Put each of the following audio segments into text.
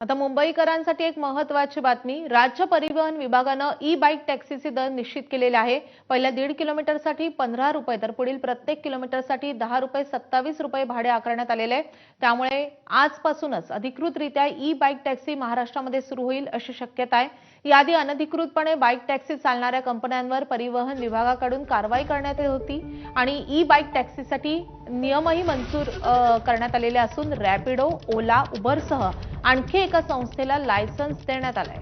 आता मुंबईकरांसाठी एक महत्वाची बातमी राज्य परिवहन विभागानं ई बाईक टॅक्सीचे दर निश्चित केलेले आहे. पहिल्या दीड किलोमीटरसाठी पंधरा रुपये तर पुढील प्रत्येक किलोमीटरसाठी दहा रुपये सत्तावीस रुपये भाडे आकारण्यात आलेले आहे. त्यामुळे आजपासूनच अधिकृतरित्या ई बाईक टॅक्सी महाराष्ट्रामध्ये सुरू होईल अशी शक्यता आहे. याआधी अनधिकृतपणे बाईक टॅक्सी चालणाऱ्या कंपन्यांवर परिवहन विभागाकडून कारवाई करण्यात येत होती आणि ई बाईक टॅक्सीसाठी नियमही मंजूर करण्यात आलेले असून रॅपिडो ओला उबरसह आणखी एका संस्थेला लायसन्स देण्यात आलाय.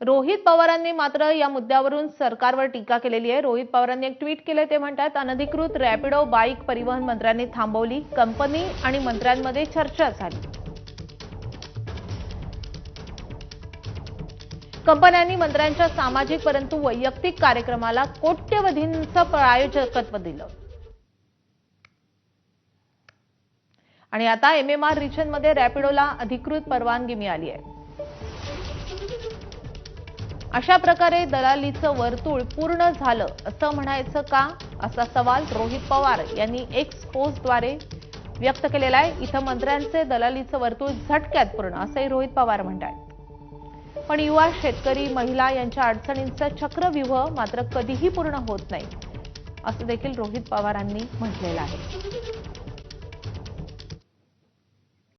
रोहित पवारांनी मात्र या मुद्द्यावरून सरकारवर टीका केलेली आहे. रोहित पवारांनी एक ट्विट केले ते म्हणतात अनधिकृत रॅपिडो बाईक परिवहन मंत्र्यांनी थांबवली. कंपनी आणि मंत्र्यांमध्ये चर्चा झाली. कंपन्यांनी मंत्र्यांच्या सामाजिक परंतु वैयक्तिक कार्यक्रमाला कोट्यवधींचं प्रायोजकत्व दिलं. आणि आता एमएमआर रिजनमध्ये रॅपिडोला अधिकृत परवानगी मिळाली आहे. अशा प्रकारे दलालीचं वर्तुळ पूर्ण झालं असं म्हणायचं का? असा सवाल रोहित पवार यांनी एक्स पोस्टद्वारे व्यक्त केलेला आहे. इथं मंत्र्यांचे दलालीचं वर्तुळ झटक्यात पूर्ण असंही रोहित पवार म्हणतात पण युवा शेतकरी महिला यांच्या अडचणींचं चक्रव्यूह मात्र कधीही पूर्ण होत नाही असं देखील रोहित पवारांनी म्हटलेलं आहे.